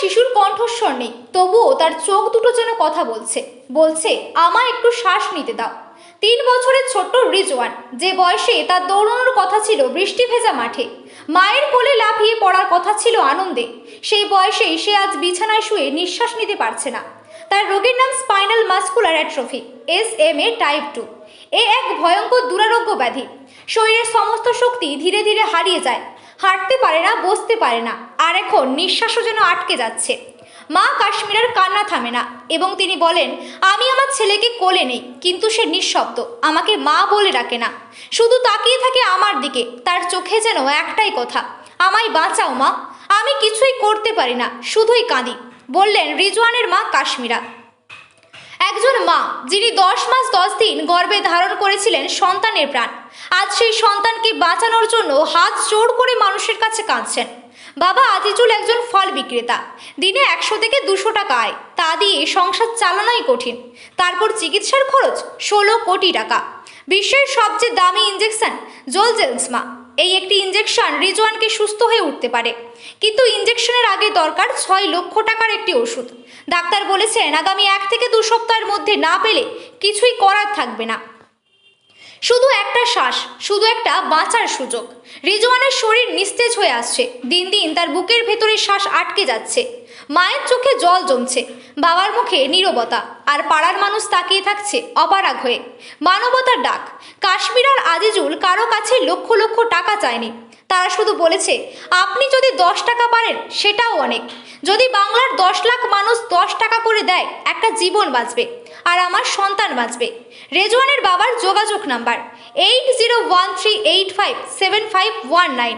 শিশুর কণ্ঠস্বর নেই। তবুও তার চোখ দুটো যেন কথা বলছে। বলছে, আমায় একটু শ্বাস নিতে দাও। তিন বছরের ছোট্ট রিজওয়ান, যে বয়সে তার দৌড়ানোর কথা ছিল বৃষ্টি ভেজা মাঠে। মায়ের কোলে লাফিয়ে পড়ার কথা ছিল আনন্দে। সেই বয়সেই সে আজ বিছানায় শুয়ে নিঃশ্বাস নিতে পারছে না। তার রোগের নাম spinal muscular atrophy, S M A type two. এ এক ভয়ঙ্কর দুরারোগ্য ব্যাধি। শরীরের সমস্ত শক্তি ধীরে ধীরে হারিয়ে যায়। হাঁটতে পারে না, বসতে পারে না। আর এখন নিঃশ্বাসও যেন আটকে যাচ্ছে। মা কাশ্মীরের কান্না থামে না এবং তিনি বলেন, আমি আমার ছেলেকে কোলে নেই, কিন্তু সে নিঃশব্দ, আমাকে মা বলে ডাকে না। শুধু তাকিয়ে থাকে আমার দিকে, তার চোখে যেন একটাই কথা, আমায় বাঁচাও মা, আমি কিছুই করতে পারি না, শুধুই কাঁদি। বললেন রিজওয়ানের মা কাশ্মীরা। একজন মা, যিনি দশ মাস দশ দিন গর্বে ধারণ করেছিলেন সন্তানের প্রাণ, আজ সেই সন্তানকে বাঁচানোর জন্য হাত জোর করে মানুষের কাছে কাঁদছেন। বাবা আজিজুল একজন ফল বিক্রেতা। দিনে একশো থেকে দুশো টাকা আয়। তা দিয়ে সংসার চালানোই কঠিন। তারপর চিকিৎসার খরচ ষোলো কোটি টাকা। বিশ্বের সবচেয়ে দামি ইঞ্জেকশন জোলজেলসমা। এই একটি ইঞ্জেকশন রিজওয়ানকে সুস্থ হয়ে উঠতে পারে। কিন্তু ইঞ্জেকশনের আগে দরকার ছয় লক্ষ টাকার একটি ওষুধ। ডাক্তার বলেছেন, আগামী এক থেকে দু সপ্তাহের মধ্যে না পেলে কিছুই করার থাকবে না। শুধু একটা শ্বাস, শুধু একটা বাঁচার সুযোগ। রিজওয়ানের শরীর নিস্তেজ হয়ে আসছে। দিন দিন তার বুকের ভেতরে শ্বাস আটকে যাচ্ছে। মায়ের চোখে জল জমছে। বাবার মুখে নীরবতা। আর পাড়ার মানুষ তাকিয়ে থাকছে অপারাগ হয়ে। মানবতার ডাক। কাশ্মীর আর আজিজুল কারও কাছে লক্ষ লক্ষ টাকা চায়নি। তারা শুধু বলেছে, আপনি যদি দশ টাকা পারেন, সেটাও অনেক। যদি বাংলার দশ লাখ মানুষ দশ টাকা করে দেয়, একটা জীবন বাঁচবে। আর আমার সন্তান বাঁচবে। রেজওয়ানের বাবার যোগাযোগ number eight zero one three eight five seven five one nine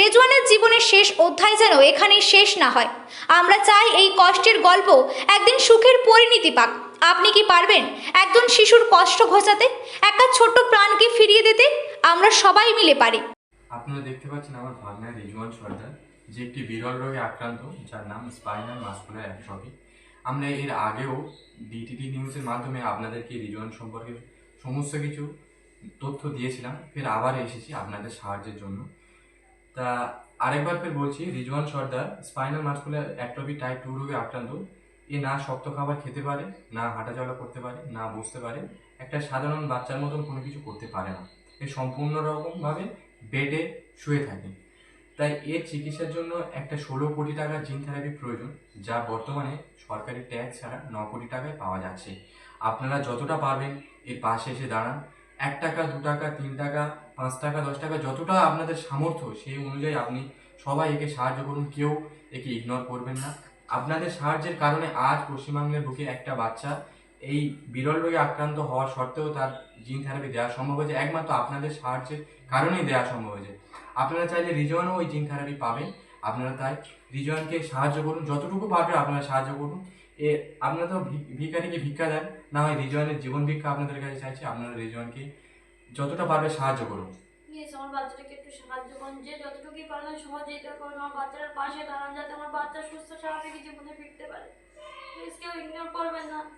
রেজওয়ানের জীবনের শেষ অধ্যায় যেন এখানেই শেষ না হয়। আমরা চাই এই কষ্টের গল্প একদিন সুখের পরিণতি পাক। আপনি কি পারবেন একজন শিশুর কষ্ট ঘোচাতে? একটা ছোট্ট প্রাণকে ফিরিয়ে দিতে? আমরা সবাই মিলে পারি। আপনারা দেখতে পাচ্ছেন আমার ভাগনা রিজওয়ান সর্দার, যে একটি বিরল রোগে আক্রান্ত, যার নাম স্পাইনাল মাস্কুলার অ্যাট্রফি আমরা এর আগেও ডিটিটি নিউজের মাধ্যমে আপনাদেরকে রিজওয়ান সম্পর্কে সমস্ত কিছু তথ্য দিয়েছিলাম। ফের আবার এসেছি আপনাদের সাহায্যের জন্য। তা আরেকবার ফের বলছি, Rizwan Sardar spinal muscular atrophy type two রোগে আক্রান্ত। এ না শক্ত খাবার খেতে পারে, না হাঁটাচলা করতে পারে, না বসতে পারে। একটা সাধারণ বাচ্চার মতন কোনো কিছু করতে পারে না। এ সম্পূর্ণ রকমভাবে বেডে শুয়ে থাকে। তাই এর চিকিৎসার জন্য একটা ষোলো কোটি টাকার জিন থেরাপি প্রয়োজন, যা বর্তমানে সরকারি ট্যাক্স ছাড়া ন কোটি টাকায় পাওয়া যাচ্ছে। আপনারা যতটা পারবেন এর পাশে এসে দাঁড়ান। এক টাকা, দু টাকা, তিন টাকা, পাঁচ টাকা, দশ টাকা, যতটা আপনাদের সামর্থ্য সেই অনুযায়ী আপনি সবাই একে সাহায্য করুন, কেউ একে ইগনোর করবেন না। আপনাদের সাহায্যের কারণে আজ পশ্চিমবঙ্গের বুকে একটা বাচ্চা এই বিরল রোগে আক্রান্ত হওয়া সত্ত্বেও তার জিন থেরাপি দেওয়া সম্ভব হয়েছে। একমাত্র আপনাদের সাহায্যের কারণেই দেওয়া সম্ভব হয়েছে। আপনারা চাইলে রিজওয়ানও ওই জিন থেরাপি পাবেন। আপনারা তাই রিজওয়ানকে সাহায্য করুন। যতটুকু পারবে আপনারা সাহায্য করুন। এ, আপনারা তো ভি- ভিখারিকে ভিক্ষা দেন, না হয় রিজওয়ানের জীবন ভিক্ষা আপনাদের কাছে চাইছি, আপনারা রিজওয়ানকে যতটা পারবে সাহায্য করুন। আমার বাচ্চাটাকে একটু সাহায্য করুন। যে যতটুকুই আমার পাশে দাঁড়ান, যাতে আমার বাচ্চা সুস্থ জীবনে ফিরতে পারে। করবেন না।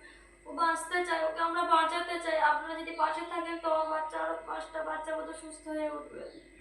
ও বাঁচতে চায়, ওকে আমরা বাঁচাতে চাই। আপনারা যদি পাশে থাকেন, তো আমার বাচ্চা পাঁচটা বাচ্চা মতো সুস্থ হয়ে উঠবে।